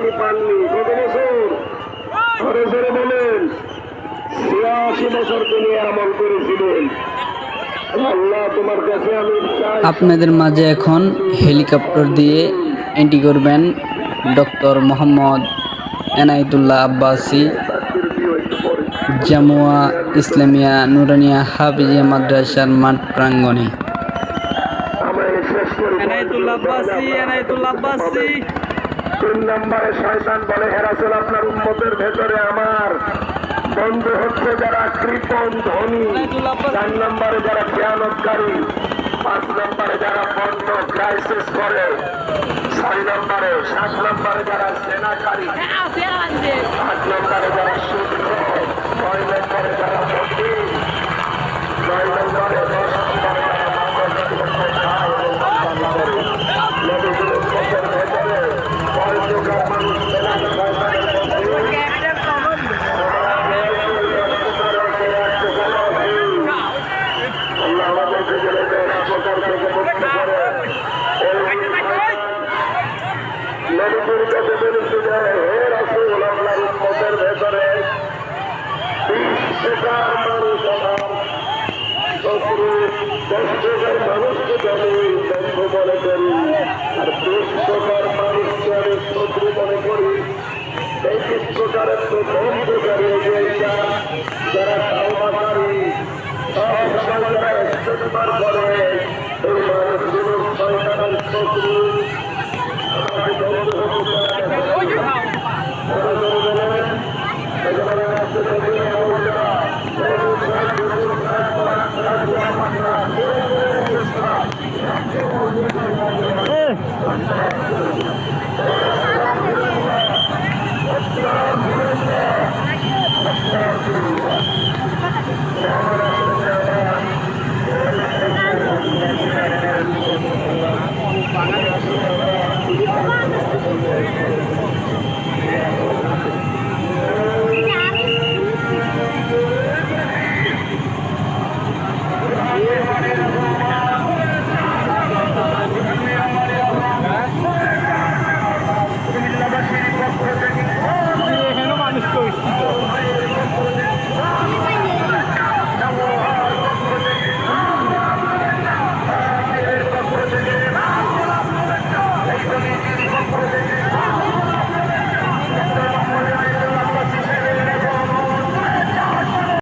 তিনি পাননি। কত বছর ধরে ধরে বলেন ছিয়াশি বছর তিনি আমল করেছিলেন আল্লাহ তোমার কাছে আমি চাই। আপনাদের মাঝে এখন হেলিকপ্টার দিয়ে এন্ট্রি করবেন ডক্টর মোহাম্মদ এনায়েতুল্লাহ আব্বাসি জামুয়া ইসলামিয়া নুরানিয়া হাফিজিয়া মাদ্রাসার মাঠ প্রাঙ্গণে। করি। এনায়েতুল্লাহ আব্বাসি এনায়েতুল্লাহ আব্বাসি। তিন নম্বরে শয়তান বলে হেরাসেল আপনার উন্মতের ভেতরে আমার বন্ধু হচ্ছে যারা কৃপণ ধনী। চার নম্বরে যারা জ্ঞানকারী পাঁচ নম্বরে যারা বন্ধ ক্রাইসিস করে ছয় নম্বরে সাত নম্বরে যারা সেনাকারী আট নম্বরে যারা নবীর কাছে বলেছে যে, হে রাসূল, আপনার উম্মতের ভেতরে মানুষ আমার শত্রু, দশ প্রকার মানুষকে আমি বন্ধু মনে করি আর প্রকার মানুষকে আমি শত্রু মনে করি এই বিশ প্রকারের প্রথম প্রকার এই যে এইটা, যারা যারা ইস্তেগফার করে এই মানুষগুলো শয়তানের শত্রু। Thank